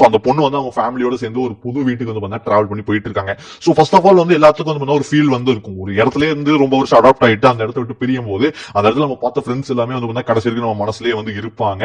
So அந்த பொண்ணு வந்து அவங்க ஃபேமிலியோட சேர்ந்து ஒரு புது வீட்டுக்கு வந்து பார்த்தா டிராவல் பண்ணி போயிட்டு இருக்காங்க ஸோ ஃபர்ஸ்ட் ஆஃப் ஆல் வந்து எல்லாத்துக்கும் வந்து ஒரு ஃபீல் வந்து இருக்கும் ஒரு இடத்துல இருந்து ரொம்ப வருஷம் அடாப்ட் ஆயிட்டு அந்த இடத்த விட்டு பிரியும் போது அந்த இடத்துல நம்ம பார்த்த ஃப்ரெண்ட்ஸ் எல்லாமே வந்து பார்த்தா கடைசி வரைக்கும் நம்ம மனசுலேயே வந்து இருப்பாங்க.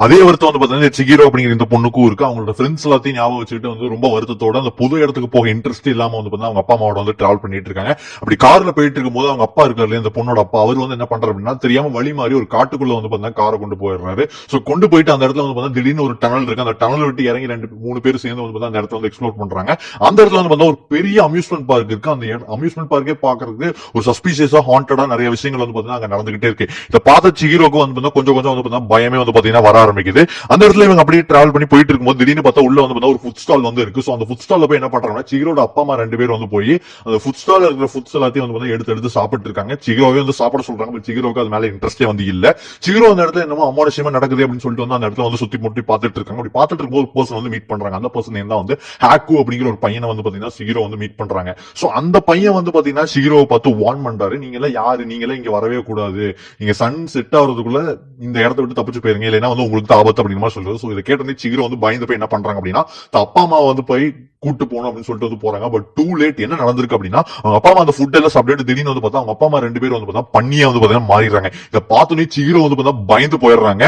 அதே வருத்தம் வந்து பாத்தீங்கன்னா சிகிரோ அப்படிங்கிற இந்த பொண்ணுக்கும் இருக்கு அவங்களோட ஃப்ரெண்ட்ஸ் எல்லாத்தையும் ஞாபகம் வச்சுட்டு வந்து ரொம்ப வருத்தத்தோட அந்த புது இடத்துக்கு போக இன்ட்ரெஸ்ட் இல்லாம வந்து பாத்தீங்கன்னா அவங்க அப்பா அம்மாவோட வந்து டிராவல் பண்ணிட்டு இருக்காங்க அப்படி கார்ல போயிட்டு இருக்கும்போது அவங்க அப்பா இருக்காரு இந்த பொண்ணோட அப்பா அவர் வந்து என்ன பண்றாரு அப்படின்னா தெரியாம வழி மாறி ஒரு காட்டுக்குள்ள வந்து பாத்தீங்கன்னா காரை கொண்டு போயிடுறாரு சோ கொண்டு போயிட்டு அந்த இடத்துல வந்து பாத்தீங்கன்னா திடீர்னு ஒரு டனல் இருக்கு அந்த டனல் விட்டு இறங்கி ரெண்டு மூணு பேர் சேர்ந்து வந்து அந்த இடத்துல வந்து எக்ஸ்ப்ளோர் பண்றாங்க அந்த இடத்துல வந்து பாத்தீங்கன்னா ஒரு பெரிய அம்யூஸ்மெண்ட் பார்க் இருக்கு அந்த அம்யூஸ்மெண்ட் பார்க்கே பாக்குறதுக்கு ஒரு சஸ்பீசியஸா ஹாண்டடா நிறைய விஷயங்கள் வந்து பாத்தீங்கன்னா அங்க நடந்துகிட்டே இருக்கு இதை பார்த்த சிகிரோக்கு வந்து பாத்தீங்கன்னா கொஞ்சம் கொஞ்சம் வந்து பாத்தீங்கன்னா பயமே வந்து பாத்தீங்கன்னா வர ஆரம்பிக்குது. அந்த இடத்துல இவங்க அப்படியே டிராவல் பண்ணி போயிட்டு இருக்கும்போது திடீர்னு பார்த்தா உள்ள வந்து பார்த்தா ஒரு ஃபுட் ஸ்டால் வந்து இருக்கு. சோ அந்த ஃபுட் ஸ்டால்ல போய் என்ன பண்றாங்கன்னா சிகிரோட அப்பா அம்மா ரெண்டு பேரும் வந்து போய் அந்த ஃபுட் ஸ்டால் இருக்கிற ஃபுட்ஸ் எல்லாத்தையும் வந்து பார்த்தா எடுத்து எடுத்து சாப்பிட்டு இருக்காங்க. சிகிரோவே வந்து சாப்பிட சொல்றாங்க பட் சிகிரோக்கு அது மேல இன்ட்ரெஸ்டே வந்து இல்ல. சிகிரோ அந்த இடத்துல என்னமோ அமானுஷயமா நடக்குது அப்படின்னு சொல்லிட்டு வந்து அந்த இடத்துல வந்து சுத்தி முட்டி பார்த்துட்டு இருக்காங்க. அப்படி பார்த்துட்டு இருக்கும்போது ஒரு பர்சன் வந்து மீட் பண்றாங்க. அந்த பர்சன் தான் வந்து ஹாக்கு அப்படிங்கிற ஒரு பையனை வந்து பாத்தீங்கன்னா சிகிரோ வந்து மீட் பண்றாங்க. சோ அந்த பையன் வந்து பாத்தீங்கன்னா சிகிரோவை பார்த்து வார்ன் பண்றாரு. நீங்க எல்லாம் யாரு? நீங்க எல்லாம் இங்க வரவே கூடாது. நீங்க சன் செட் ஆகுறதுக்குள்ள இந்த இடத்த விட்டு தப்பிச்சு போயிருங்க. இல்லைன்னா வந்து உங்களுக்கு தான் ஆபத்து அப்படிங்கிற மாதிரி சொல்றது. ஸோ இதை கேட்டோன்னே சிகிரோ வந்து பயந்து போய் என்ன பண்றாங்க அப்படின்னா அப்பா அம்மா வந்து போய் கூட்டு போகணும் அப்படின்னு சொல்லிட்டு வந்து போறாங்க. பட் டூ லேட் என்ன நடந்திருக்கு அப்படின்னா அவங்க அப்பா அம்மா அந்த ஃபுட் எல்லாம் சாப்பிட்டு திடீர்னு வந்து பார்த்தா அவங்க அப்பா அம்மா ரெண்டு பேரும் வந்து பார்த்தா பண்ணியா வந்து பார்த்தீங்கன்னா மாறிடுறாங்க. இதை பார்த்தோன்னே சிகிரோ வந்து பார்த்தா பயந்து போயிடுறாங்க.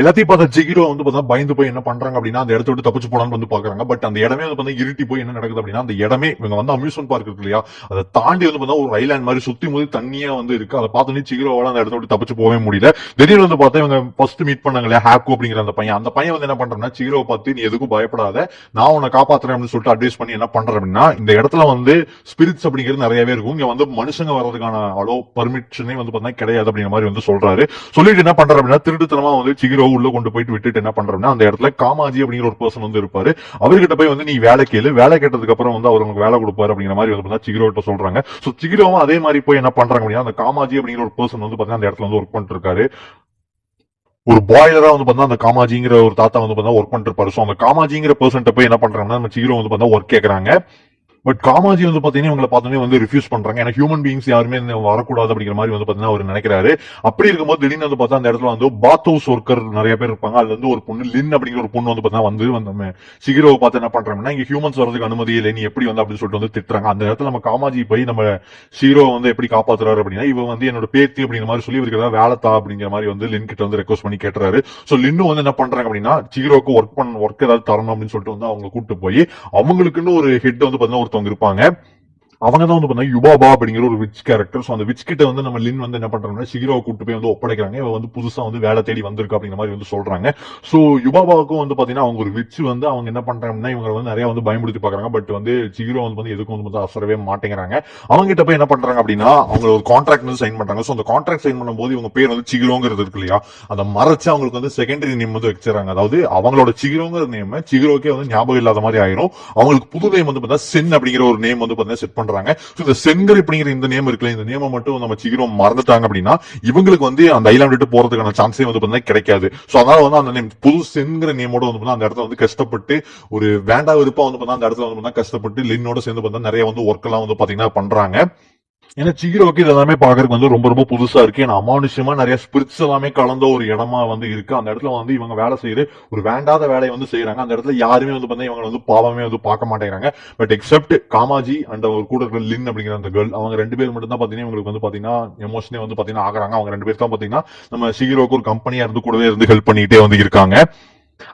எல்லாத்தையும் பார்த்தா ஜிகிரோ வந்து பார்த்தா பயந்து போய் என்ன பண்றாங்க அப்படின்னா அந்த இடத்த விட்டு தப்பிச்சு போலான்னு வந்து பாக்குறாங்க பட் அந்த இடமே வந்து பார்த்தா இருட்டி போய் என்ன நடக்குது அப்படின்னா அந்த இடமே இவங்க வந்து அம்யூஸ்மெண்ட் பார்க் இருக்கு இல்லையா? அதை தாண்டி வந்து பார்த்தா ஒரு ஐலாண்ட் மாதிரி சுத்தி முதி தண்ணியா வந்து இருக்கு. அதை நீ சிகிரோவால அந்த இடத்த விட்டு தப்பிச்சு போகவே முடியல. திடீர்னு வந்து பார்த்தா இவங்க ஃபர்ஸ்ட் மீட் பண்ணாங்க இல்லையா ஹாக்கு அப்படிங்கிற அந்த பையன். அந்த பையன் வந்து என்ன பண்றேன்னா சிகிரோவை பார்த்து நீ எதுக்கும் பயப்படாத. நான் உன்னை காப்பாத்துறேன் அப்படின்னு சொல்லிட்டு அட்வைஸ் பண்ணி என்ன பண்றேன் அப்படின்னா இந்த இடத்துல வந்து ஸ்பிரிட்ஸ் அப்படிங்கிறது நிறையவே இருக்கும். இங்க வந்து மனுஷங்க வர்றதுக்கான அளவு பர்மிஷனே வந்து பார்த்தா கிடையாது அப்படிங்கிற மாதிரி வந்து சொல்றாரு. சொல்லிட்டு என்ன பண்றாரு அப்படின்னா திருட்டுத்தனமா வந்து சிகிரோ உள்ள கொண்டு போயிட்டு விட்டுட்டு என்ன பண்றோம்னா அந்த இடத்துல காமாஜி அப்படிங்கிற ஒரு பர்சன் வந்து இருப்பாரு. அவர்கிட்ட போய் வந்து நீ வேலை கேளு. வேலை கேட்டதுக்கு அப்புறம் வந்து அவர் உங்களுக்கு வேலை கொடுப்பாரு அப்படிங்கிற மாதிரி வந்து சிகிரோ கிட்ட சொல்றாங்க. சோ சிகிரோவும் அதே மாதிரி போய் என்ன பண்றாங்க அப்படின்னா அந்த காமாஜி அப்படிங்கிற ஒரு பர்சன் வந்து பாத்தீங்கன்னா அந்த இடத்துல வந்து ஒர்க் பண்ணிட்டு இருக்காரு ஒரு பாய்லரா வந்து பார்த்தா அந்த காமாஜிங்கிற ஒரு தாத்தா வந்து பார்த்தா ஒர்க் பண்ணிட்டு இருப்பாரு சோ அந்த காமாஜிங்கிற பர்சன்ட்ட போய் என்ன பண்றாங்கன்னா நம்ம சீரோ வந்து பார்த்தா ஒர்க் கேக்குறாங்க. பட் காமாஜி வந்து பாத்தீங்கன்னா இவங்களை பார்த்தோன்னே வந்து ரிஃப்யூஸ் பண்றாங்க. ஏன்னா ஹியூமன் பீங்ஸ் யாருமே வரக்கூடாது அப்படிங்கிற மாதிரி வந்து பாத்தீங்கன்னா அவர் நினைக்கிறாரு. அப்படி இருக்கும்போது திடீர்னு வந்து பார்த்தா அந்த இடத்துல வந்து பாத் ஹவுஸ் ஒர்க்கர் நிறைய பேர் இருப்பாங்க. அதுல வந்து ஒரு பொண்ணு லின் அப்படிங்கிற ஒரு பொண்ணு வந்து பாத்தீங்கன்னா வந்து வந்து நம்ம சிகிரோவை பார்த்து என்ன பண்றாங்கன்னா இங்க ஹியூமன்ஸ் வரதுக்கு அனுமதி இல்லை நீ எப்படி வந்து அப்படின்னு சொல்லிட்டு வந்து திட்டுறாங்க. அந்த இடத்துல நம்ம காமாஜி போய் நம்ம ஷீரோ வந்து எப்படி காப்பாத்துறாரு அப்படின்னா இவன் வந்து என்னோட பேத்தி அப்படிங்கிற மாதிரி சொல்லி இவருக்கு ஏதாவது வேலை தா அப்படிங்கிற மாதிரி வந்து லின் கிட்ட வந்து ரெக்வஸ்ட் பண்ணி கேட்டுறாரு. சோ லின்னு வந்து என்ன பண்றாங்க அப்படின்னா சிகிரோக்கு ஒர்க் பண்ண ஒர்க் ஏதாவது தரணும் அப்படின்னு சொல்லிட்டு வந்து அவங்க கூட்டு போய் அவங்களுக்குன்னு ஒரு ஹெட் வந்து பாத்தீங்கன்னா ஒரு ஒருத்தவங்க இருப்பாங்க. அவங்க தான் வந்து பார்த்தீங்கன்னா யுபாபா அப்படிங்கிற ஒரு விச் கேரக்டர் ஸோ அந்த விச் கிட்ட வந்து நம்ம லின் வந்து என்ன பண்றாங்கன்னா சிகிரோ கூட்டு போய் வந்து ஒப்படைக்கிறாங்க. இவன் வந்து புதுசா வந்து வேலை தேடி வந்திருக்கு அப்படிங்கிற மாதிரி வந்து சொல்றாங்க. ஸோ யுபாபாவுக்கும் வந்து பாத்தீங்கன்னா அவங்க ஒரு விச் வந்து அவங்க என்ன பண்றாங்கன்னா இவங்க வந்து நிறைய வந்து பயன்படுத்தி பாக்குறாங்க பட் வந்து சிகிரோ வந்து வந்து எதுக்கும் வந்து பார்த்தா அசரவே மாட்டேங்கிறாங்க. அவங்க கிட்ட போய் என்ன பண்றாங்க அப்படின்னா அவங்க ஒரு கான்ட்ராக்ட் வந்து சைன் பண்றாங்க. ஸோ அந்த கான்ட்ராக்ட் சைன் பண்ணும்போது இவங்க பேர் வந்து சிகிரோங்கிறது இருக்கு இல்லையா? அந்த மறைச்சு அவங்களுக்கு வந்து செகண்டரி நேம் வந்து வச்சிடறாங்க. அதாவது அவங்களோட சிகிரோங்கிற நேம் சிகிரோக்கே வந்து ஞாபகம் இல்லாத மாதிரி ஆயிரும். அவங்களுக்கு புது நேம் வந்து பார்த்தா சென் அப்படிங்கிற ஒரு நேம் வந்து பார்த்தீங்கன்னா செட் பண்றாங்க. So, இந்த செங்கர் இப்படிங்கிற இந்த நேம் இருக்குல்ல இந்த நேமை மட்டும் நம்ம சீக்கிரம் மறந்துட்டாங்க அப்படின்னா இவங்களுக்கு வந்து அந்த ஐலாண்ட் விட்டு போறதுக்கான சான்ஸே வந்து பார்த்தீங்கன்னா கிடைக்காது. ஸோ அதனால வந்து அந்த நேம் புது சென்கிற நேமோட வந்து அந்த இடத்துல வந்து கஷ்டப்பட்டு ஒரு வேண்டா விருப்பம் வந்து பார்த்தா அந்த இடத்துல வந்து பார்த்தா கஷ்டப்பட்டு லின்னோட சேர்ந்து பார்த்தா நிறைய வந்து ஒர்க் எல்லாம் வந்து பாத்தீங்கன்னா பண்றாங்க. ஏன்னா சிகிரோக்கு இது எல்லாமே பாக்குறதுக்கு வந்து ரொம்ப ரொம்ப புதுசா இருக்கு. ஏன்னா அமானுஷமா நிறைய ஸ்பிரிட்ஸ் எல்லாமே கலந்த ஒரு இடமா வந்து இருக்கு. அந்த இடத்துல வந்து இவங்க வேலை செய்யுது ஒரு வேண்டாத வேலையை வந்து செய்யறாங்க அந்த இடத்துல யாருமே வந்து பார்த்தா இவங்க வந்து பாவமே வந்து பார்க்க மாட்டேங்கிறாங்க. பட் எக்ஸப்ட் காமாஜி அண்ட் ஒரு கூட இருக்கிற லின் அப்படிங்கிற அந்த கேர்ள் அவங்க ரெண்டு பேர் மட்டும் தான் பாத்தீங்கன்னா இவங்களுக்கு வந்து பாத்தீங்கன்னா எமோஷனே வந்து பாத்தீங்கன்னா ஆகுறாங்க. அவங்க ரெண்டு பேர் தான் பாத்தீங்கன்னா நம்ம சிகிரோக்கு ஒரு கம்பெனியா இருந்து கூடவே இருந்து ஹெல்ப் பண்ணிட்டே வந்து இருக்காங்க.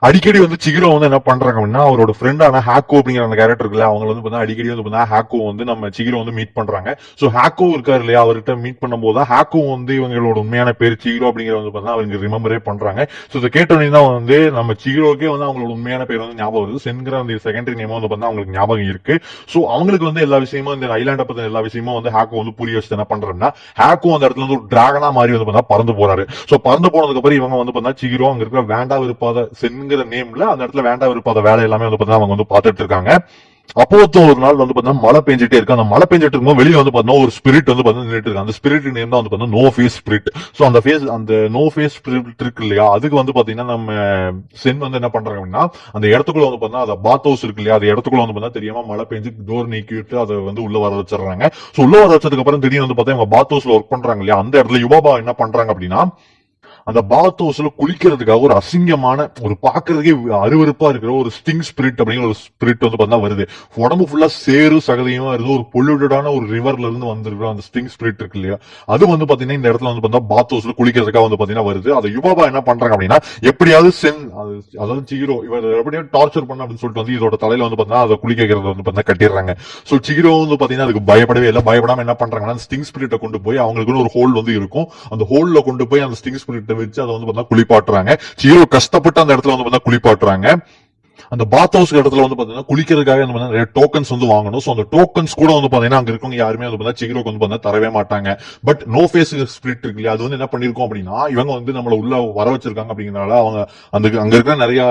அடிக்கடி வந்து சிகிரோ வந்து என்ன பண்றாங்க அப்படின்னா அவரோட ஃப்ரெண்டான ஹாக்கோ அப்படிங்கிற அந்த கேரக்டர் இருக்குல்ல அவங்க வந்து பார்த்தா அடிக்கடி வந்து பார்த்தா ஹாக்கோ வந்து நம்ம சிகிரோ வந்து மீட் பண்றாங்க. சோ ஹாக்கோ இருக்காரு இல்லையா அவர்கிட்ட மீட் பண்ணும்போது தான் ஹாக்கோ வந்து இவங்களோட உண்மையான பேர் சிகிரோ அப்படிங்கிற வந்து பார்த்தா அவங்க ரிமெம்பரே பண்றாங்க. சோ இதை கேட்டோன்னே தான் வந்து நம்ம சிகிரோக்கே வந்து அவங்களோட உண்மையான பேர் வந்து ஞாபகம் வருது. சென்கிற அந்த செகண்டரி நேமும் வந்து பார்த்தா அவங்களுக்கு ஞாபகம் இருக்கு. சோ அவங்களுக்கு வந்து எல்லா விஷயமும் இந்த ஐலாண்டை பத்தின எல்லா விஷயமும் வந்து ஹாக்கோ வந்து புரிய வச்சு என்ன பண்றோம்னா ஹாக்கோ அந்த இடத்துல வந்து ஒரு டிராகனா மாதிரி வந்து பார்த்தா பறந்து போறாரு. சோ பறந்து போனதுக்கு அப்புறம் இவங்க வந்து பார்த்தா சிகிரோ அங்க இருக்கிற வேண்டா விருப்பாத என்கிற நேம்ல அந்த இடத்துல வேண்டாம் இருப்பாத வேலை எல்லாமே வந்து பாத்தீங்கன்னா அவங்க வந்து பார்த்துட்டு இருக்காங்க. அப்போ ஒரு நாள் வந்து பார்த்தீங்கன்னா மழை பெஞ்சிட்டே இருக்கு. அந்த மழை பெஞ்சிட்டு இருக்கும்போது வெளியே வந்து பாத்தீங்கன்னா ஒரு ஸ்பிரிட் வந்து பார்த்தீங்கன்னா நின்னுட்டு இருக்கு. அந்த ஸ்பிரிட் நேம் தான் வந்து பாத்தீங்கன்னா நோ ஃபேஸ் ஸ்பிரிட் சோ அந்த ஃபேஸ் அந்த நோ ஃபேஸ் ஸ்பிரிட் இருக்கு இல்லையா? அதுக்கு வந்து பாத்தீங்கன்னா நம்ம சென் வந்து என்ன பண்றாங்க அப்படின்னா அந்த இடத்துக்குள்ள வந்து பார்த்தீங்கன்னா அந்த பாத் ஹவுஸ் இருக்கு இல்லையா? அந்த இடத்துக்குள்ள வந்து பார்த்தா தெரியாம மழை பெஞ்சு டோர் நீக்கிட்டு அதை வந்து உள்ள வர வச்சிடுறாங்க. சோ உள்ள வர வச்சதுக்கு அப்புறம் திடீர்னு வந்து பாத்தீங்கன்னா பாத் ஹவுஸ்ல ஒர்க் பண்றாங்க இல்லையா? அந்த இடத்துல யுபாபா என்ன பண்றாங்க அப்படின்னா அந்த பாத் ஹவுஸ்ல குளிக்கிறதுக்காக ஒரு அசிங்கமான ஒரு பாக்குறதுக்கே அருவருப்பா இருக்கிற ஒரு ஸ்டிங் ஸ்பிரிட் அப்படிங்கிற ஒரு ஸ்பிரிட் வந்து பார்த்தா வருது. உடம்பு ஃபுல்லா சேரு சகதியுமா இருந்து ஒரு பொல்யூட்டடான ஒரு ரிவர்ல இருந்து வந்திருக்கிற அந்த ஸ்டிங் ஸ்பிரிட் இருக்கு இல்லையா? அது வந்து பாத்தீங்கன்னா இந்த இடத்துல வந்து பார்த்தா பாத் ஹவுஸ்ல குளிக்கிறதுக்காக வந்து பாத்தீங்கன்னா வருது. அதை யுபாபா என்ன பண்றாங்க அப்படின்னா எப்படியாவது சென் அது அதாவது சிகிரோ இவர் எப்படியாவது டார்ச்சர் பண்ண அப்படின்னு சொல்லிட்டு வந்து இதோட தலையில வந்து பாத்தீங்கன்னா அதை குளிக்க வந்து பாத்தீங்கன்னா கட்டிடுறாங்க. சோ சிகிரோ வந்து பாத்தீங்கன்னா அதுக்கு பயப்படவே இல்லை. பயப்படாம என்ன பண்றாங்கன்னா ஸ்டிங் ஸ்பிரிட்டை கொண்டு போய் அவங்களுக்குன்னு ஒரு ஹோல் வந்து இருக்கும். அந்த ஹோல்ல கொண்டு போய் அந்த ஸ்டிங் ஸ்பிரிட் வச்சு அதை வந்து பார்த்தா குளிப்பாட்டுறாங்க. ஹீரோ கஷ்டப்பட்டு அந்த இடத்துல வந்து பார்த்தா குளிப்பாட்டுறாங்க. அந்த பாத் ஹவுஸ் இடத்துல வந்து பாத்தீங்கன்னா குளிக்கிறதுக்காக வந்து நிறைய டோக்கன்ஸ் வந்து வாங்கணும். சோ அந்த டோக்கன்ஸ் கூட வந்து பாத்தீங்கன்னா அங்க இருக்கவங்க யாருமே வந்து பாத்தீங்கன்னா சிகிரோக்கு வந்து பாத்தீங்கன்னா தரவே மாட்டாங்க. பட் நோ ஃபேஸ் ஸ்பிரிட் இருக்கு இல்லையா? அது வந்து என்ன பண்ணிருக்கோம் அப்படின்னா இவங்க வந்து நம்மள உள்ள வர வச்சிருக்காங்க அப்படிங்கறனால அவங்க அந்த அங்க இருக்கிற நிறைய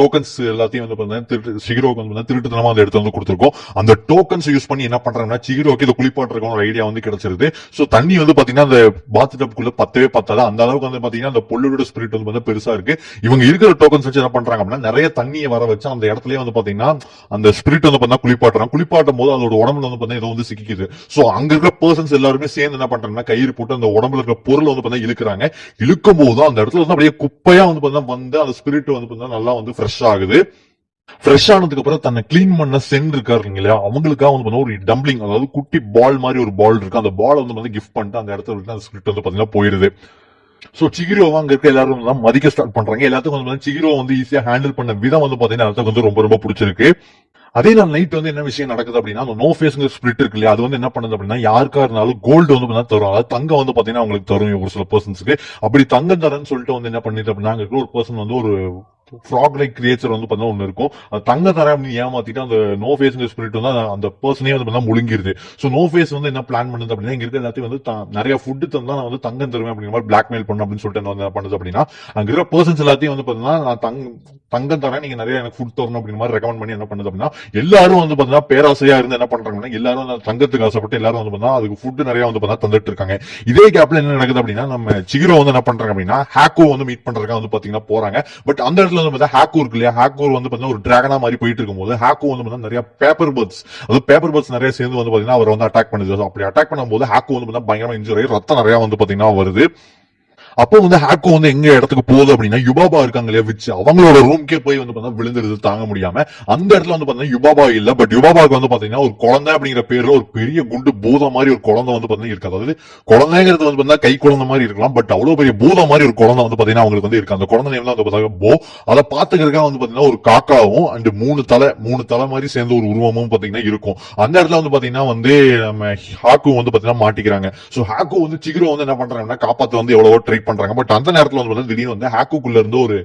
டோக்கன்ஸ் எல்லாத்தையும் வந்து பாத்தீங்கன்னா திருட்டு சிகிரோக்கு வந்து திருட்டுத்தனமா அந்த எடுத்து வந்து கொடுத்துருக்கோம். அந்த டோக்கன்ஸ் யூஸ் பண்ணி என்ன பண்றாங்கன்னா சிகிரோக்கு இதை குளிப்பாட்டுறதுக்கான ஒரு ஐடியா வந்து கிடைச்சிருது. சோ தண்ணி வந்து பாத்தீங்கன்னா அந்த பாத் டப்புக்குள்ள பத்தவே பத்தாது. அந்த அளவுக்கு வந்து பாத்தீங்கன்னா அந்த பொல்லோட ஸ்பிரிட் வந்து பெருசா இருக்கு. இவங்க இருக்கிற டோக்கன்ஸ் வச்சு என்ன பண்றாங்க அப்படின்னா நிறைய தண்ணியை வர வச்சு அந்த இடத்துலயே வந்து பாத்தீங்கன்னா அந்த ஸ்பிரிட் வந்து பார்த்தா குளிப்பாட்டுறான் குளிப்பாட்டும் போது அதோட உடம்புல வந்து பாத்தீங்கன்னா ஏதோ வந்து சிக்கிக்குது. சோ அங்க இருக்கிற பர்சன்ஸ் எல்லாருமே சேர்ந்து என்ன பண்றாங்கன்னா கயிறு போட்டு அந்த உடம்புல இருக்கிற பொருள் வந்து பாத்தீங்கன்னா இழுக்கிறாங்க. இழுக்கும் போது அந்த இடத்துல வந்து அப்படியே குப்பையா வந்து பாத்தீங்கன்னா வந்து அந்த ஸ்பிரிட் வந்து பாத்தீங்கன்னா நல்லா வந்து ஃப்ரெஷ் ஆகுது. ஃப்ரெஷ் ஆனதுக்கு அப்புறம் தன்னை க்ளீன் பண்ண சென் இருக்காரு இல்லையா அவங்களுக்காக வந்து ஒரு டம்பிளிங் அதாவது குட்டி பால் மாதிரி ஒரு பால் இருக்கு. அந்த பால் வந்து கிஃப்ட் பண்ணிட்டு அந்த இடத்துல விட்டு அந்த ஸ்கிரிப்ட் வந்து பாத்தீங்கன்னா போயிருது. சோ சிகிரோ அங்க இருக்க எல்லாரும் தான் மதிக்க ஸ்டார்ட் பண்றாங்க. எல்லாத்துக்கும் வந்து சிகிரோ வந்து ஈஸியா ஹேண்டில் பண்ண விதம் வந்து பாத்தீங்கன்னா எல்லாத்துக்கும் வந்து ரொம்ப ரொம்ப பிடிச்சிருக்கு. அதே நாள் நைட் வந்து என்ன விஷயம் நடக்குது அப்படின்னா அந்த நோ ஃபேஸ்ங்கிற ஸ்பிரிட் இருக்கு இல்லையா? அது வந்து என்ன பண்ணுது அப்படின்னா யாருக்கா இருந்தாலும் கோல்டு வந்து பார்த்தீங்கன்னா தரும். அதாவது தங்கம் வந்து பாத்தீங்கன்னா அவங்களுக்கு தரும் ஒரு சில பர்சன்ஸ்க்கு அப்படி தங்கம் தரேன்னு சொல்லிட்டு வந்து என்ன பண்ணிட்டு அப்படின்னா அங்க ஒரு பர்சன் வந்து ஒரு ஃப்ராக் லைக் கிரியேச்சர் வந்து பார்த்தா ஒன்று இருக்கும். அது தங்க தர அப்படின்னு ஏமாத்திட்டு அந்த நோ ஃபேஸ்ங்கிற ஸ்பிரிட் வந்து அந்த- பர்சனே வந்து பார்த்தா முழுங்கிருது. ஸோ நோ ஃபேஸ் வந்து என்ன பிளான் பண்ணுது அப்படின்னா இங்க இருக்க எல்லாத்தையும் வந்து நிறைய ஃபுட்டு தந்தா நான் வந்து தங்கம் தருவேன் அப்படிங்கிற மாதிரி பிளாக்மெயில் பண்ணணும் அப்படின்னு சொல்லிட்டு என்ன பண்ணுது அப்படின்னா அங்க இருக்கிற பர்சன்ஸ் எல்லாத்தையும் வந்து பார்த்தீங்கன்னா நான் தங்க தங்கம் தரேன் நீங்க நிறைய எனக்கு ஃபுட் தரணும் அப்படிங்கிற மாதிரி ரெக்கமெண்ட் பண்ணி என்ன பண்ணுது அப்படின்னா எல்லாரும் வந்து பாத்தீங்கன்னா பேராசையா இருந்து என்ன பண்றாங்கன்னா எல்லாரும் அந்த தங்கத்துக்கு ஆசைப்பட்டு எல்லாரும் வந்து பார்த்தா அதுக்கு ஃபுட் நிறைய வந்து பார்த்தா தந்துட்டு இருக்காங்க. இதே கேப்ல என்ன நடக்குது அப்படின்னா நம்ம சிகிரோ வந்து என்ன பண்றாங்க அப்படின்னா ஹேக்கோ வந்து மீட் பண்றதுக்காக வந்து பாத்தீங்கன்னா போறாங்க. பட் அந்த இடத்துல வந்து பார்த்தா ஹேக்கூர் இருக்கு இல்லையா? ஹேக்கூர் வந்து பாத்தீங்கன்னா ஒரு டிராகனா மாதிரி போயிட்டு இருக்கும்போது ஹாக்கு வந்து பார்த்தீங்கன்னா நிறைய பேப்பர் பேர்ட்ஸ் அது பேப்பர் பேர்ட்ஸ் நிறைய சேர்ந்து வந்து பாத்தீங்கன்னா அவர் வந்து அட்டாக் பண்ணுது. அப்படி அட்டாக் பண்ணும்போது ஹாக்கு வந்து பார்த்தா பயங்கரமா இன்ஜுரி ரத்தம் நிறைய வந்து பாத்தீங்கன்னா வருது. அப்போ வந்து ஹேக்கோ வந்து எங்க இடத்துக்கு போகுது அப்படின்னா யுபாபா இருக்காங்க இல்லையா விச்சு அவங்களோட ரூம்க்கே போய் வந்து பார்த்தா விழுந்துருது தாங்க முடியாம. அந்த இடத்துல வந்து பாத்தீங்கன்னா யுபாபா இல்ல. பட் யுபாபாக்கு வந்து பாத்தீங்கன்னா ஒரு குழந்தை அப்படிங்கிற பேர்ல ஒரு பெரிய குண்டு பூதம் மாதிரி ஒரு குழந்தை வந்து பாத்தீங்கன்னா இருக்கு. அதாவது குழந்தைங்கிறது வந்து பாத்தீங்கன்னா கை குழந்தை மாதிரி இருக்கலாம். பட் அவ்வளவு பெரிய பூதம் மாதிரி ஒரு குழந்தை வந்து பாத்தீங்கன்னா அவங்களுக்கு வந்து இருக்கு. அந்த குழந்தை நேம் தான் வந்து பாத்தீங்கன்னா போ. அதை பாத்துக்கிறதுக்காக வந்து பாத்தீங்கன்னா ஒரு காக்காவும் அண்ட் மூணு தலை மூணு தலை மாதிரி சேர்ந்த ஒரு உருவமும் பாத்தீங்கன்னா இருக்கும். அந்த இடத்துல வந்து பாத்தீங்கன்னா வந்து நம்ம ஹாக்கு வந்து பாத்தீங்கன்னா மாட்டிக்கிறாங்க. சோ ஹாக்கு வந்து சிகிரோ வந்து என்ன பண்றாங்கன்னா காப்பாத்த வந்து எவ்வளவோ ட்ரை பண்றாங்க. பட் அந்த நேரத்துல வந்து திடீர்னு வந்து ஹாக்குக்குள்ள இருந்து ஒரு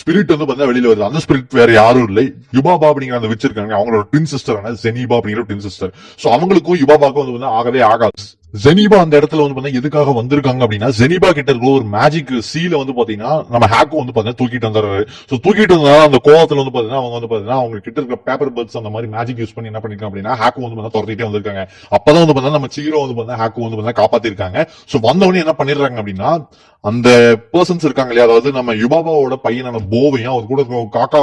ஸ்பிரிட் வந்து பார்த்தா வெளியில வருது. அந்த ஸ்பிரிட் வேற யாரும் இல்லை. யுபாபா அப்படிங்கிற அந்த வச்சிருக்காங்க அவங்களோட ட்வின் சிஸ்டர் செனிபா அப்படிங்கிற ட்வின் சிஸ்டர் சோ அவங்களுக்கும் யுபாபாக்கும் வந்து ஆகவே ஆகாது. ஜெனிபா அந்த இடத்துல வந்து பாத்தீங்கன்னா எதுக்காக வந்திருக்காங்க அப்படின்னா ஜெனிபா கிட்ட இருக்கிற ஒரு மேஜிக் சீல வந்து பாத்தீங்கன்னா நம்ம ஹேக்கும் வந்து பாத்தீங்கன்னா தூக்கிட்டு வந்துடுறாரு. ஸோ தூக்கிட்டு வந்தாலும் அந்த கோவத்துல வந்து பாத்தீங்கன்னா அவங்க வந்து பாத்தீங்கன்னா அவங்க கிட்ட இருக்க பேப்பர் பேர்ட்ஸ் அந்த மாதிரி மேஜிக் யூஸ் பண்ணி என்ன பண்ணிருக்காங்க அப்படின்னா ஹேக்கும் வந்து பாத்தீங்கன்னா துரத்திட்டே வந்திருக்காங்க. அப்பதான் வந்து பாத்தீங்கன்னா நம்ம சீரோ வந்து பாத்தீங்கன்னா ஹேக்கும் வந்து பாத்தீங்கன்னா காப்பாத்திருக்காங்க. சோ வந்தவொடனே என்ன பண்ணிடுறாங்க அப்படின்னா அந்த பர்சன்ஸ் இருக்காங்க இல்லையா அதாவது நம்ம யுபாபாவோட பையனான போவையும் அவர் கூட காக்கா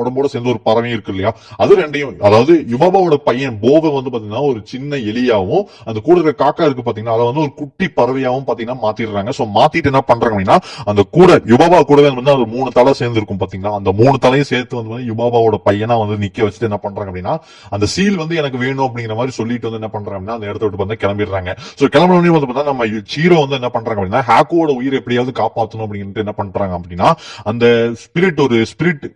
உடம்போட சேர்ந்து ஒரு பறவையும் இருக்கு இல்லையா அது ரெண்டையும் அதாவது யுபாபாவோட பையன் போவை வந்து பாத்தீங்கன்னா ஒரு சின்ன எலியாவும் அந்த கூட இருக்க காக்கா இருக்கு பாத்தீங்கன்னா அதை வந்து ஒரு குட்டி பறவையாவும் பாத்தீங்கன்னா மாத்திடுறாங்க. சோ மாத்திட்டு என்ன பண்றாங்க அப்படின்னா அந்த கூட யுபாபா கூடவே வந்து அந்த மூணு தலை சேர்ந்து இருக்கும் பாத்தீங்களா? அந்த மூணு தலையும் சேர்த்து வந்து யுபாபாவோட பையனா வந்து நிக்க வச்சுட்டு என்ன பண்றாங்க அப்படின்னா அந்த சீல் வந்து எனக்கு வேணும் அப்படிங்கிற மாதிரி சொல்லிட்டு வந்து என்ன பண்றாங்க அப்படின்னா அந்த இடத்த விட்டு வந்து கிளம்பிடுறாங்க. சோ கிளம்பினோடனே வந்து பார்த்தா நம்ம சீரோ வந்து என்ன பண்றாங்க அப்படின்னா ஹாக்கோட உயிரை எப்படியாவது காப்பாற்றணும் அப்படின்ட்டு என்ன பண்றாங்க அப்படின்னா அந்த ஸ்பிரிட் ஒரு ஸ்பிரிட்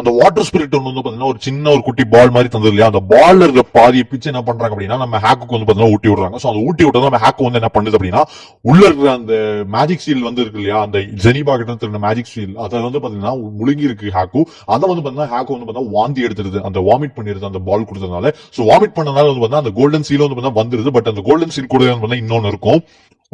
அந்த வாட்டர் ஸ்பிரிட் ஒன்று வந்து பாத்தீங்கன்னா ஒரு சின்ன ஒரு குட்டி பால் மாதிரி தந்தது இல்லையா? அந்த பால்ல இருக்க பாதி பிச்சு என்ன பண்றாங்க அப்படின்னா நம்ம ஹேக்கு வந்து பாத்தீங்கன்னா ஊட்டி விடுறாங்க. ஸோ அந்த ஊட்டி விட்டது நம்ம ஹேக்கு வந்து என்ன பண்ணுது அப்படின்னா உள்ள இருக்கிற அந்த மேஜிக் சீல் வந்து இருக்கு இல்லையா? அந்த ஜெனிபா கிட்ட இருந்த மேஜிக் சீல் அதை வந்து பாத்தீங்கன்னா முழுங்கி இருக்கு ஹேக்கு அதை வந்து பாத்தீங்கன்னா ஹேக்கு வந்து பாத்தீங்கன்னா வாந்தி எடுத்துருது அந்த வாமிட் பண்ணிருது அந்த பால் கொடுத்ததுனால. சோ வாமிட் பண்ணனால வந்து பாத்தீங்கன்னா அந்த கோல்டன் சீல் வந்து பாத்தீங்கன்னா வந்துருது பட் அந்த கோல்டன் சீல் கூட வந்து பாத்தீங்கன்னா இன்னொன்னு இருக்கும்.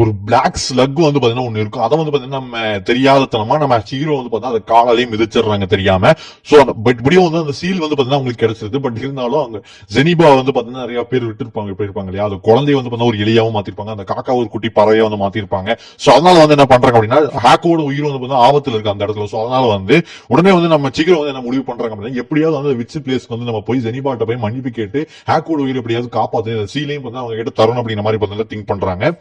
ஒரு பிளாக் ஸ்லக் வந்து பாத்தீங்கன்னா ஒண்ணு இருக்கும். அதை வந்து பாத்தீங்கன்னா நம்ம தெரியாதத்தனமா நம்ம ஹீரோ வந்து பாத்தீங்கன்னா அதை காலாலையும் மிதிச்சிடுறாங்க தெரியாம. சோ பட் இப்படியும் வந்து அந்த சீல் வந்து பாத்தீங்கன்னா உங்களுக்கு கிடைச்சிருது. பட் இருந்தாலும் அவங்க ஜெனிபா வந்து பாத்தீங்கன்னா நிறைய பேர் விட்டுருப்பாங்க. இருப்பாங்க இல்லையா? அது குழந்தைய வந்து பாத்தீங்கன்னா ஒரு எளியாவும் மாத்திருப்பாங்க. அந்த காக்கா ஒரு குட்டி பறவையா வந்து மாத்திருப்பாங்க. சோ அதனால வந்து என்ன பண்றாங்க அப்படின்னா ஹேக்கோட உயிர் வந்து பாத்தீங்கன்னா ஆபத்துல இருக்கு அந்த இடத்துல. சோ அதனால வந்து உடனே வந்து நம்ம சீக்கிரம் வந்து என்ன முடிவு பண்றாங்க அப்படின்னா எப்படியாவது வந்து விச்சு பிளேஸ்க்கு வந்து நம்ம போய் ஜெனிபாட்ட போய் மன்னிப்பு கேட்டு ஹேக்கோட உயிர் எப்படியாவது காப்பாத்து சீலையும் வந்து அவங்க கிட்ட தரணும் அப்படிங்கிற மாதிரி பாத்தீங்கன்னா திங்க் பண்றாங்க.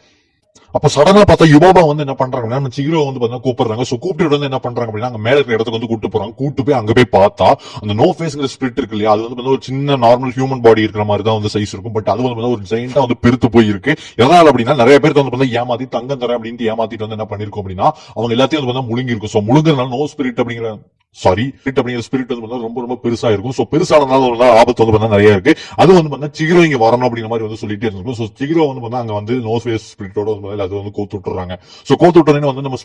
அப்ப சடனா பார்த்தா யுபாபா வந்து என்ன பண்றாங்க? அப்படின்னா நம்ம சிகிரோ வந்து பார்த்தா கூப்பிடுறாங்க. சோ கூப்பிட்டு வந்து என்ன பண்றாங்க அப்படின்னா அங்க மேல இருக்கிற இடத்துக்கு வந்து கூட்டு போறாங்க. கூட்டு போய் அங்க போய் பார்த்தா அந்த நோ ஃபேஸ்ங்கிற ஸ்பிரிட் இருக்கு இல்லையா? அது வந்து பார்த்தா ஒரு சின்ன நார்மல் ஹியூமன் பாடி இருக்கிற மாதிரி தான் வந்து சைஸ் இருக்கும். பட் அது வந்து பார்த்தா ஒரு ஜெயிண்டா வந்து பெருத்து போயிருக்கு. எதனால அப்படின்னா நிறைய பேருக்கு வந்து பார்த்தா ஏமாத்தி தங்கம் தரேன் அப்படின்ட்டு ஏமாத்திட்டு வந்து என்ன பண்ணிருக்கோம் அப்படின்னா அவங்க எல்லாத்தையும் வந்து பார்த்தா முழுங்கிருக்கும். சோ முழுங்குறதுனால நோ ஸ்பிரிட் அப்படிங்கிற சாரி ஸ்பிரிட் அப்படிங்கிற ஸ்பிரிட் வந்து ரொம்ப ரொம்ப பெருசா இருக்கும். சோ பெருசானதுனால வந்து ஆபத்து வந்து பார்த்தா நிறைய இருக்கு. அது வந்து பார்த்தா சிகிரோ இங்க வரணும் அப்படிங்கிற மாதிரி வந்து சொல்லிட்டே இருக்கும் சோ சிகிரோ வந்து பார்த்தா அங்க வந்து நோ ஃபேஸ் ஸ்பிரிட்டோட வந்து அது வந்து கோத்து விட்டுறாங்க. சோ கோத்து விட்டோடனே வந்து நம்ம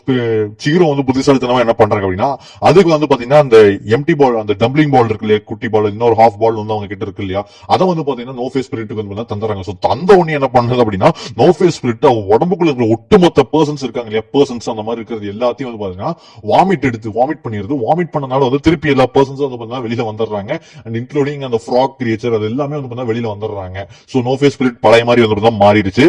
சிகிரோ வந்து புத்திசாலித்தனமா என்ன பண்றாங்க அப்படின்னா அதுக்கு வந்து பாத்தீங்கன்னா அந்த எம்டி பால் அந்த டம்பிளிங் பால் இருக்கு இல்லையா குட்டி பால் இன்னொரு ஹாஃப் பால் வந்து அவங்க கிட்ட இருக்கு இல்லையா அதை வந்து பாத்தீங்கன்னா நோ ஃபேஸ் ஸ்பிரிட்டுக்கு வந்து தந்துறாங்க சோ தந்த உடனே என்ன பண்றது அப்படின்னா நோ ஃபேஸ் ஸ்பிரிட் உடம்புக்குள்ள இருக்கிற ஒட்டுமொத்த பர்சன்ஸ் இருக்காங்க இல்லையா பர்சன்ஸ் அந்த மாதிரி இருக்கிறது எல்லாத்தையும் வந்து பாத்தீங்கன்னா வாமிட் எடுத்து வாமிட் பண்ணிடுது வாமிட் பண்ணனால வந்து திருப்பி எல்லா பர்சன்ஸும் வந்து பாத்தீங்கன்னா வெளியில வந்துடுறாங்க. அண்ட் இன்க்ளூடிங் அந்த ஃப்ராக் கிரியேச்சர் அது எல்லாமே வந்து பாத்தீங்கன்னா வெளியில வந்துடுறாங்க. சோ நோ ஃபேஸ் ஸ்பிரிட் பழைய மாதிரி வந்து பாத்தீங்கன்னா மாறிடுச்சு.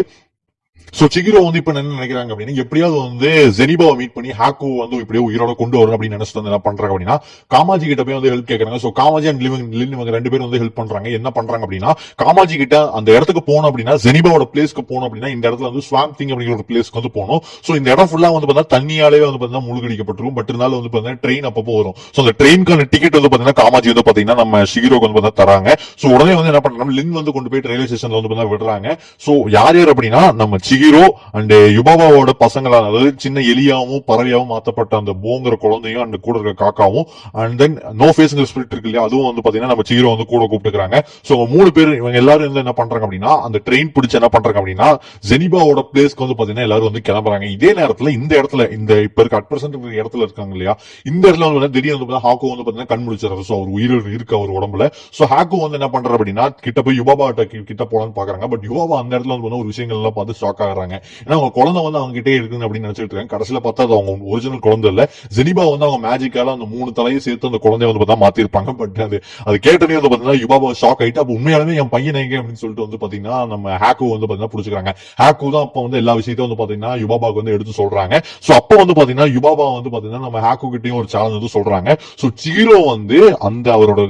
சோ சிகிரோ வந்து இப்ப என்ன நினைக்கிறாங்க அப்படின்னா எப்படியாவது வந்து ஜெனிபாவை மீட் பண்ணி ஹாக்கு வந்து இப்படியே உயிரோட கொண்டு வரணும் அப்படின்னு நினைச்சிட்டு வந்து என்ன பண்றாங்க அப்படின்னா காமாஜி கிட்ட போய் வந்து ஹெல்ப் கேக்குறாங்க. சோ காமாஜி அண்ட் லிவிங் லின் இவங்க ரெண்டு பேரும் வந்து ஹெல்ப் பண்றாங்க. என்ன பண்றாங்க அப்படின்னா காமாஜி கிட்ட அந்த இடத்துக்கு போனோம் அப்படின்னா ஜெனிபாவோட பிளேஸ்க்கு போனோம் அப்படின்னா இந்த இடத்துல வந்து ஸ்வாம் திங் அப்படிங்கிற ஒரு பிளேஸ்க்கு வந்து போனோம். சோ இந்த இடம் ஃபுல்லா வந்து பார்த்தா தண்ணியாலே வந்து பார்த்தா முழுகடிக்கப்பட்டிருக்கும் பட் இருந்தாலும் வந்து பார்த்தா ட்ரெயின் அப்பப்போ வரும் சோ அந்த ட்ரெயினுக்கான டிக்கெட் வந்து பார்த்தீங்கன்னா காமாஜி வந்து பாத்தீங்கன்னா நம்ம ஷிகிரோக்கு வந்து பார்த்தா தராங்க. சோ உடனே வந்து என்ன பண்றாங்க லின் வந்து கொண்டு போய் ரயில்வே ஸ்டேஷன்ல வந்து பார்த்தா விடுறாங்க. சோ யார் யார் அப்படின்னா நம்ம ஹீரோ அண்ட் யுபாபாவோட பசங்களா அதாவது சின்ன எலியாவும் பறவையாவும் மாத்தப்பட்ட அந்த போங்கிற குழந்தையும் அண்ட் கூட இருக்க காக்காவும் அண்ட் தென் நோ ஃபேஸ்ங்கிற ஸ்பிரிட் இருக்கு இல்லையா? அதுவும் வந்து பாத்தீங்கன்னா நம்ம ஹீரோ வந்து கூட கூப்பிட்டுக்கிறாங்க. சோ மூணு பேர் இவங்க எல்லாரும் என்ன பண்றாங்க அப்படின்னா அந்த ட்ரெயின் பிடிச்சு என்ன பண்றாங்க அப்படின்னா ஜெனிபாவோட பிளேஸ்க்கு வந்து பாத்தீங்கன்னா எல்லாரும் வந்து கிளம்புறாங்க. இதே நேரத்துல இந்த இடத்துல இந்த இப்ப இருக்க அட் பிரசன்ட் இடத்துல இருக்காங்க இல்லையா? இந்த இடத்துல வந்து திடீர்னு வந்து பாத்தீங்கன்னா ஹாக்கோ வந்து பாத்தீங்கன்னா கண் முடிச்சாரு ஸோ அவர் உயிர் இருக்கு அவர் உடம்புல. சோ ஹாக்கோ வந்து என்ன பண்றாரு அப்படின்னா கிட்ட போய் யுபாபா கிட்ட போலான்னு பாக்குறாங்க. பட் யுபாபா அந்த இடத்துல வந்து ஒரு விஷயங்கள் எல்லாம் பார்த்து ஷாக்கா ஆகிறாங்க. ஏன்னா அவங்க குழந்தை வந்து அவங்க கிட்டே இருக்குது அப்படின்னு நினைச்சிட்டு இருக்காங்க. கடைசியில் பார்த்தா அது அவங்க ஒரிஜினல் குழந்தை இல்ல. ஜெனிபா வந்து அவங்க மேஜிக்கால அந்த மூணு தலையும் சேர்த்து அந்த குழந்தைய வந்து பார்த்தா மாத்திருப்பாங்க. பட் அது அது கேட்டனே வந்து பார்த்தீங்கன்னா யுபாபா ஷாக் ஆயிட்டு அப்போ உண்மையாலுமே என் பையன் எங்க அப்படின்னு சொல்லிட்டு வந்து பாத்தீங்கன்னா நம்ம ஹேக்கு வந்து பாத்தீங்கன்னா பிடிச்சிக்கிறாங்க. ஹேக்கு தான் அப்போ வந்து எல்லா விஷயத்தையும் வந்து பாத்தீங்கன்னா யுபாபாக்கு வந்து எடுத்து சொல்றாங்க. சோ அப்போ வந்து பாத்தீங்கன்னா யுபாபா வந்து பாத்தீங்கன்னா நம்ம ஹேக்கு கிட்டயும் ஒரு சேலஞ்ச் வந்து சொல்றாங்க. ஸோ சீரோ வந்து அந்த அவரோட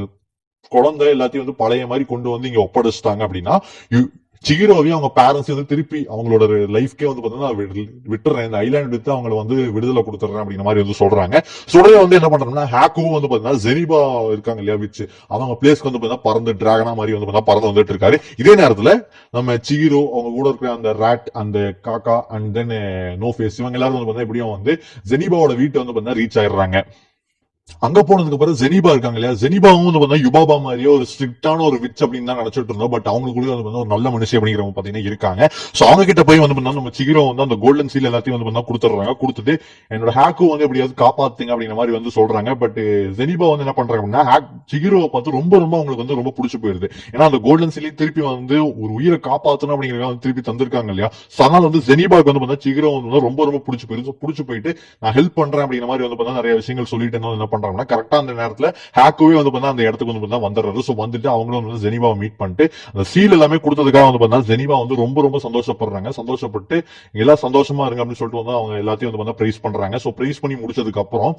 குழந்தை எல்லாத்தையும் வந்து பழைய மாதிரி கொண்டு வந்து இங்க ஒப்படைச்சிட்டாங்க அப்படின்னா சிகிரோவையும் அவங்க பேரண்ட்ஸ் வந்து திருப்பி அவங்களோட லைஃப்கே வந்து பார்த்தீங்கன்னா விட்டுறேன். இந்த ஐலாண்ட் விட்டு அவங்கள வந்து விடுதலை கொடுத்துறேன் அப்படிங்கிற மாதிரி வந்து சொல்றாங்க. சுடைய வந்து என்ன பண்றாங்கன்னா ஹேக்கும் வந்து பாத்தீங்கன்னா ஜெனிபா இருக்காங்க இல்லையா விச்சு அவங்க பிளேஸ்க்கு வந்து பார்த்தீங்கன்னா பறந்து டிராகனா மாதிரி வந்து பார்த்தீங்கன்னா பறந்து வந்துட்டு இருக்காரு. இதே நேரத்துல நம்ம சிகிரோ அவங்க கூட இருக்கிற அந்த ராட் அந்த காக்கா அண்ட் தென் நோ ஃபேஸ் இவங்க எல்லாரும் வந்து பாத்தீங்கன்னா எப்படியும் வந்து ஜெனிபாவோட வீட்டை வந்து பார்த்தீங்கன்னா ரீச் ஆயிடுறாங்க. அங்க போனதுக்கு அப்புறம் ஜெனிபா இருக்காங்க இல்லையா? ஜெனிபாவும் வந்து பார்த்தா யுபாபா மாதிரியே ஒரு ஸ்ட்ரிக்டான ஒரு விச் அப்படின்னு தான் நினைச்சிட்டு இருந்தோம். பட் அவங்களுக்குள்ளே வந்து பார்த்தா ஒரு நல்ல மனுஷன் அப்படிங்கிறவங்க பாத்தீங்கன்னா இருக்காங்க. சோ அவங்க கிட்ட போய் வந்து பார்த்தா நம்ம சிகிரோ வந்து அந்த கோல்டன் சீல் எல்லாத்தையும் வந்து பார்த்தா கொடுத்துட்றாங்க. கொடுத்துட்டு என்னோட ஹேக்கும் வந்து எப்படியாவது காப்பாத்துங்க அப்படிங்கிற மாதிரி வந்து சொல்றாங்க. பட் ஜெனிபா வந்து என்ன பண்றாங்க அப்படின்னா ஹேக் சிகிரோவை பார்த்து ரொம்ப ரொம்ப அவங்களுக்கு வந்து ரொம்ப பிடிச்சி போயிருது. ஏன்னா அந்த கோல்டன் சீலையும் திருப்பி வந்து ஒரு உயிரை காப்பாத்தணும் அப்படிங்கிறத வந்து திருப்பி தந்திருக்காங்க இல்லையா? So அதனால வந்து ஜெனிபாக்கு வந்து பார்த்தா சிகிரோ வந்து ரொம்ப ரொம்ப பிடிச்சி போயிருது. பிடிச்சி போயிட்டு நான் ஹெல்ப் பண்றேன் அப்படிங்கிற மாதிரி வந்து பார்த்தா நிறைய விஷயங்கள் சொல்லிட்டு என்ன என்ன பண்றாங்கன்னா கரெக்டா அந்த நேரத்துல ஹேக்குவே வந்து பார்த்தா அந்த இடத்துக்கு வந்து பார்த்தா வந்துடுறது. சோ வந்துட்டு அவங்களும் வந்து ஜெனிவா மீட் பண்ணிட்டு அந்த சீல் எல்லாமே கொடுத்ததுக்காக வந்து பார்த்தா ஜெனிவா வந்து ரொம்ப ரொம்ப சந்தோஷப்படுறாங்க. சந்தோஷப்பட்டு எல்லாம் சந்தோஷமா இருங்க அப்படின்னு சொல்லிட்டு வந்து அவங்க எல்லாத்தையும் வந்து பார்த்தா பிரைஸ் பண்றாங்க. சோ பிரைஸ் பண்ணி முடிச்சதுக்கு அப்புறம்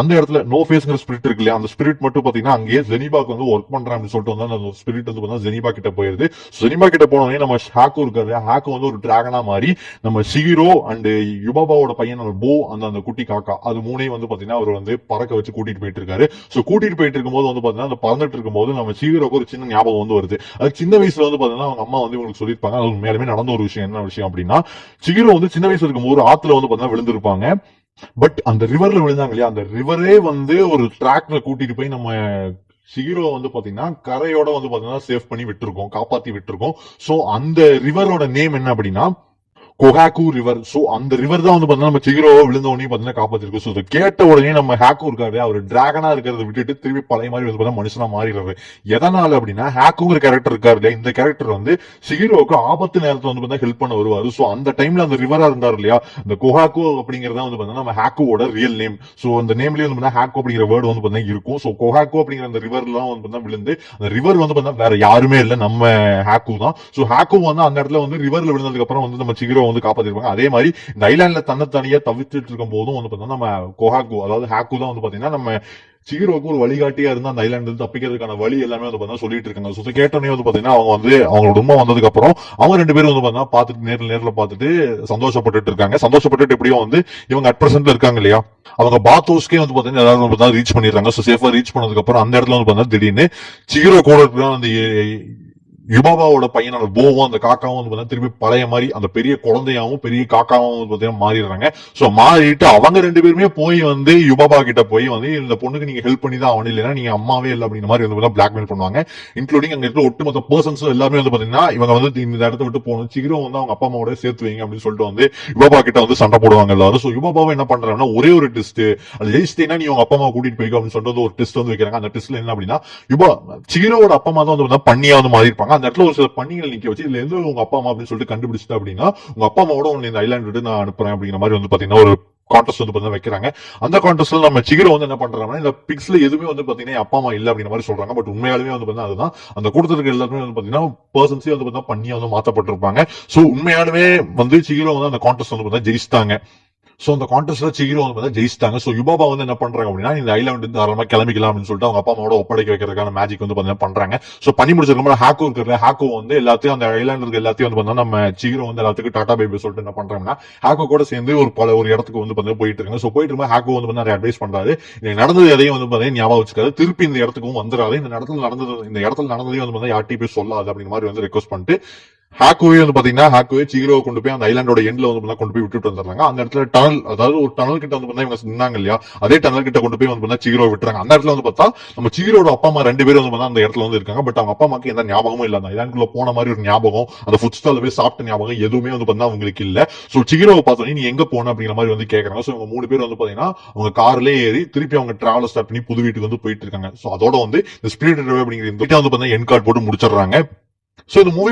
அந்த இடத்துல நோ ஃபேஸ்ங்கிற ஸ்பிரிட் இருக்கு இல்லையா? அந்த ஸ்பிரிட் மட்டும் பாத்தீங்கன்னா அங்கேயே ஜெனிபாக்கு வந்து ஒர்க் பண்றேன் அப்படின்னு சொல்லிட்டு வந்து அந்த ஸ்பிரிட் வந்து பார்த்தா ஜெனிபா கிட்ட போயிருது. ஜெனிபா கிட்ட போனோடனே நம்ம ஹாக்கு இருக்காரு ஹாக்கு வந்து ஒரு டிராகனா மாதிரி நம்ம ஷீரோ அண்ட் யுபாபாவோட பையன் போ அந்த அந்த குட்டி காக்கா அது மூணையும் வந்து பாத்தீங்கன்னா அவர் வந்து பறக்க வச்சு கூட்டிட்டு போயிட்டு இருக்காரு சோ கூட்டிட்டு போயிட்டு இருக்கும்போது வந்து பாத்தீங்கன்னா அந்த பறந்துட்டு இருக்கும்போது நம்ம சீக்கிரம் ஒரு சின்ன ஞாபகம் வந்து வருது. அது சின்ன வயசுல வந்து பாத்தீங்கன்னா அவங்க அம்மா வந்து இவங்களுக்கு சொல்லியிருப்பாங்க. அது மேலுமே நடந்த ஒரு விஷயம். என்ன விஷயம் அப்படின்னா ஷிகிரோ வந்து சின்ன வயசுல இருக்கும்போது ஆத்துல வந்து பாத்தீங்கன்னா விழுந்திருப்பாங்க. பட் அந்த ரிவர்ல விழுந்தாங்க இல்லையா? அந்த ரிவரே வந்து ஒரு டிராக்ல கூட்டிட்டு போய் நம்ம சிகிரோ வந்து பாத்தீங்கன்னா கரையோட வந்து பாத்தீங்கன்னா சேவ் பண்ணி விட்டுருக்கோம் காப்பாத்தி விட்டுருக்கோம். சோ அந்த ரிவரோட நேம் என்ன அப்படின்னா கொஹாக்கு ரிவர் சோ அந்த ரிவர் தான் வந்து பார்த்தீங்கன்னா நம்ம சிகிரோ விழுந்த உடனே பார்த்தீங்கன்னா காப்பாத்திருக்கோம். சோ கேட்ட உடனே நம்ம ஹேக்கு இருக்காரு. அவர் டிராகனா இருக்கிறத விட்டுட்டு திருப்பி பழைய மாதிரி வந்து பார்த்தா மனுஷனா மாறிடுறது எதனால அப்படின்னா ஹேக்குங்கிற கேரக்டர் இருக்காரு இல்லையா? இந்த கேரக்டர் வந்து சிகிரோவுக்கு ஆபத்து நேரத்தை வந்து பார்த்தா ஹெல்ப் பண்ண வருவாரு. சோ அந்த டைம்ல அந்த ரிவரா இருந்தார் இல்லையா? இந்த கொஹாக்கு அப்படிங்கறத வந்து பார்த்தீங்கன்னா நம்ம ஹேக்குவோட ரியல் நேம் சோ அந்த நேம்லயே வந்து பார்த்தீங்கன்னா ஹேக்கு அப்படிங்கிற வேர்டு வந்து பார்த்தீங்கன்னா இருக்கும். சோ கொஹாக்கு அப்படிங்கிற அந்த ரிவர்லாம் வந்து பார்த்தீங்கன்னா விழுந்து அந்த ரிவர் வந்து பார்த்தீங்கன்னா வேற யாருமே இல்ல. நம்ம ஹேக்கு தான். சோ ஹேக்கு வந்து அந்த இடத்துல வந்து ரிவர்ல விழுந்ததுக்கு அப்புறம் வந்து நம்ம சிகிரோ வந்து காப்பாத்திருப்பாங்க. அதே மாதிரி இந்த ஐலாண்ட்ல தன்னைத்தனியா தவிர்த்துட்டு இருக்கும் போதும் வந்து பாத்தீங்கன்னா நம்ம கொஹாக்கு அதாவது ஹாக்கு தான் வந்து பாத்தீங்கன்னா நம்ம சீரோக்கு ஒரு வழிகாட்டியா இருந்தா அந்த ஐலாண்ட் இருந்து தப்பிக்கிறதுக்கான வழி எல்லாமே வந்து பாத்தீங்கன்னா சொல்லிட்டு இருக்காங்க. ஸோ கேட்டோன்னே வந்து பாத்தீங்கன்னா அவங்க வந்து அவங்களோட உண்மை வந்ததுக்கு அப்புறம் அவங்க ரெண்டு பேரும் வந்து பாத்தீங்கன்னா பாத்துட்டு நேரில் நேரில் பார்த்துட்டு சந்தோஷப்பட்டுட்டு இருக்காங்க. சந்தோஷப்பட்டுட்டு எப்படியோ வந்து இவங்க அட் பிரசன்ட்ல இருக்காங்க இல்லையா? அவங்க பாத் வந்து பாத்தீங்கன்னா எல்லாரும் வந்து பார்த்தீங்கன்னா ரீச் பண்ணிடுறாங்க. ஸோ சேஃபா ரீச் பண்ணதுக்கு அப்புறம் அந்த இடத்துல வந்து பாத்தீங்கன்னா திடீர்னு சீரோ கூட இருக்கிற அந்த யுபாபாவோட பையனோட போவும் அந்த காக்காவும் வந்து பார்த்தீங்கன்னா திரும்பி பழைய மாதிரி அந்த பெரிய குழந்தையாவும் பெரிய காக்காவும் வந்து பார்த்தீங்கன்னா மாறிடுறாங்க. ஸோ மாறிட்டு அவங்க ரெண்டு பேருமே போய் வந்து யுபாபா கிட்ட போய் வந்து இந்த பொண்ணுக்கு நீங்க ஹெல்ப் பண்ணி தான் ஆகணும் இல்லைன்னா நீங்க அம்மாவே இல்லை அப்படிங்கிற மாதிரி வந்து பிளாக்மெயில் பண்ணுவாங்க. இன்க்ளூடிங் அங்க இருக்கிற ஒட்டுமொத்த பர்சன்ஸ் எல்லாருமே வந்து பாத்தீங்கன்னா இவங்க வந்து இந்த இடத்த விட்டு போகணும் சீக்கிரம் வந்து அவங்க அப்பா அம்மாவோட சேர்த்து வைங்க அப்படின்னு சொல்லிட்டு வந்து யுபாபா கிட்ட வந்து சண்டை போடுவாங்க எல்லாரும். ஸோ யுபாபாவை என்ன பண்றாங்கன்னா ஒரே ஒரு டெஸ்ட் அது ஜெயிச்சிட்டேன்னா நீ உங்க அப்பா அம்மா கூட்டிட்டு போய்க்கோ அப்படின்னு சொல்லிட்டு வந்து ஒரு டெஸ்ட் வந்து வைக்கிறாங்க. அந்த டெஸ்ட்ல என்ன அப்படின்னா யுபா சீரோட அப்பா அம்மா தான் வந்து பண்ணியா வந்து மாறி இருப்பாங்க அந்த இடத்துல ஒரு சில பண்ணிகள் நிக்க வச்சு இதுல எந்த உங்க அப்பா அம்மா அப்படின்னு சொல்லிட்டு கண்டுபிடிச்சிட்டா அப்படின்னா உங்க அப்பா அம்மாவோட உன்னை இந்த ஐலாண்ட் விட்டு நான் அனுப்புறேன் அப்படிங்கிற மாதிரி வந்து பாத்தீங்கன்னா ஒரு கான்டெஸ்ட் வந்து பாத்தீங்கன்னா வைக்கிறாங்க. அந்த கான்டெஸ்ட்ல நம்ம சிகிரோ வந்து என்ன பண்றாங்கன்னா இந்த பிக்ஸ்ல எதுவுமே வந்து பாத்தீங்கன்னா அப்பா அம்மா இல்ல அப்படிங்கிற மாதிரி சொல்றாங்க. பட் உண்மையாலுமே வந்து பாத்தீங்கன்னா அதுதான். அந்த கூட்டத்திற்கு எல்லாருமே வந்து பாத்தீங்கன்னா பர்சன்ஸே வந்து பாத்தீங்கன்னா பண்ணியா வந்து மாத்தப்பட்டிருப்பாங்க. சோ உண்மையாலுமே வந்து சிகிரோ வந்து அந்த கான்டெஸ்ட் வந்து பாத்தீங்கன்னா ஜெயிச்சிட்டாங்க. ஸோ அந்த கான்டெஸ்ட்ல சிகிரோ வந்து ஜெயிச்சிட்டாங்க. ஸோ யுபாபா வந்து என்ன பண்றாங்க அப்படின்னா இந்த ஐலாண்ட் வந்து கிளம்பிக்கலாம் அப்படின்னு சொல்லிட்டு அவங்க அப்பா அம்மாவோட ஒப்படைக்க வைக்கிறதுக்கான மேஜிக் வந்து பார்த்தீங்கன்னா பண்றாங்க. ஸோ பண்ணி முடிச்சதுக்கு ஹாக்கோ இருக்கிற ஹாக்கோ வந்து எல்லாத்தையும் அந்த ஐலாண்ட் இருக்க எல்லாத்தையும் வந்து பார்த்தீங்கன்னா நம்ம சிகிரோ வந்து எல்லாத்துக்கும் டாடா பேபி சொல்லிட்டு என்ன பண்றாங்கன்னா ஹாக்கோ கூட சேர்ந்து ஒரு பல ஒரு இடத்துக்கு வந்து பார்த்தீங்கன்னா போயிட்டு இருக்காங்க. ஸோ போயிட்டு இருக்கும் ஹாக்கோ வந்து பாத்தீங்கன்னா அட்வைஸ் பண்றாரு. நடந்தது எதையும் வந்து பார்த்தீங்கன்னா ஞாபகம் வச்சுக்காது. திருப்பி இந்த இடத்துக்கும் வந்துடாது இந்த இடத்துல நடந்தது இந்த இடத்துல நடந்ததையும் வந்து பார்த்தீங்கன்னா யார்ட்டி போய் சொல்லாது அப்படிங்கிற மாதிரி வந்து ரெக்வஸ்ட் பண்ணிட்டு ஹாக்குவே வந்து பாத்தீங்கன்னா ஹாக்குவே சீரோ கொண்டு போய் அந்த ஐலாண்டோட எண்ட்ல வந்து கொண்டு போய் விட்டுட்டு வந்துடுறாங்க. அந்த இடத்துல டனல் அதாவது ஒரு டனல் கிட்ட வந்து இவங்க நின்னாங்க இல்லையா? அதே டனல் கிட்ட கொண்டு போய் வந்து பாத்தீங்கன்னா விட்டுறாங்க. அந்த இடத்துல வந்து பார்த்தா நம்ம சீரோட அப்பா அம்மா ரெண்டு பேரும் வந்து அந்த இடத்துல வந்து இருக்காங்க. பட் அவங்க அப்பா அம்மாக்கு எந்த ஞாபகமும் இல்ல. அந்த ஐலாண்டுக்குள்ள போன மாதிரி ஒரு ஞாபகம் அந்த ஃபுட் ஸ்டால போய் சாப்பிட்ட ஞாபகம் எதுவுமே வந்து பார்த்தா அவங்களுக்கு இல்ல. சோ சீரோவை பார்த்தோன்னே நீ எங்க போன? அப்படிங்கிற மாதிரி வந்து கேக்குறாங்க. சோ இவங்க மூணு பேர் வந்து பாத்தீங்கன்னா அவங்க கார்லயே ஏறி திருப்பி அவங்க டிராவல் ஸ்டார்ட் பண்ணி புது வீட்டுக்கு வந்து போயிட்டு இருக்காங்க. சோ அதோட வந்து இந்த ஸ்பிரிட் அப்படிங்கிற இந்த வந்து பாத்தீங்கன்னா என் கார்டு போட்டு முடிச்சிடுறாங்க. சோ இந்த மூவி